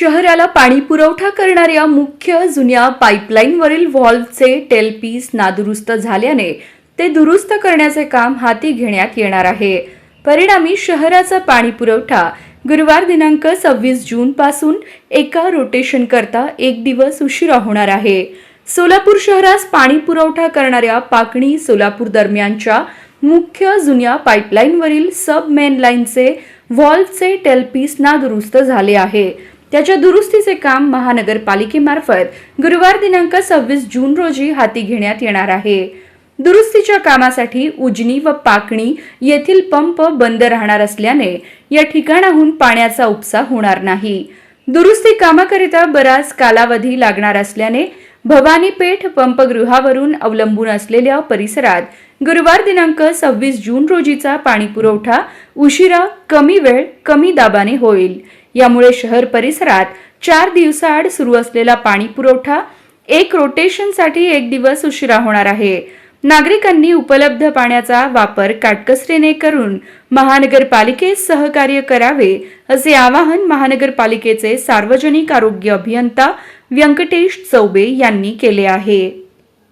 शहराला पाणी पुरवठा करणाऱ्या मुख्य जुन्या पाईपलाईनवरील व्हॉल्व्हचे टेलपीस नादुरुस्त झाल्याने ते दुरुस्त करण्याचे काम हाती घेण्यात येणार आहे. परिणामी शहराचा पाणी पुरवठा गुरुवार दिनांक सव्वीस जून पासून एका रोटेशन करता एक दिवस उशिरा होणार आहे. सोलापूर शहरास पाणी पुरवठा करणाऱ्या पाकणी सोलापूर दरम्यानच्या मुख्य जुन्या पाईपलाईनवरील सब मेन लाईनचे व्हॉल्व्हचे टेलपीस नादुरुस्त झाले आहे. त्याच्या दुरुस्तीचे काम महानगरपालिकेमार्फत गुरुवार दिनांक सव्वीस जून रोजी हाती घेण्यात येणार आहे. दुरुस्तीच्या कामासाठी उजनी व पाकणी येथील पंप बंद राहणार असल्याने या ठिकाणाहून पाण्याचा उपसा होणार नाही. दुरुस्ती कामाकरिता बराच कालावधी लागणार असल्याने भवानीपेठ पंपगृहावरून अवलंबून असलेल्या परिसरात गुरुवार दिनांक सव्वीस जून रोजीचा पाणीपुरवठा उशिरा कमी वेळ कमी दाबाने होईल. यामुळे शहर परिसरात चार दिवसाआड सुरू असलेला पाणी पुरवठा एक रोटेशनसाठी एक दिवस उशिरा होणार आहे. नागरिकांनी उपलब्ध पाण्याचा वापर काटकसरीने करून महानगरपालिकेस सहकार्य करावे असे आवाहन महानगरपालिकेचे सार्वजनिक आरोग्य अभियंता व्यंकटेश चौबे यांनी केले आहे.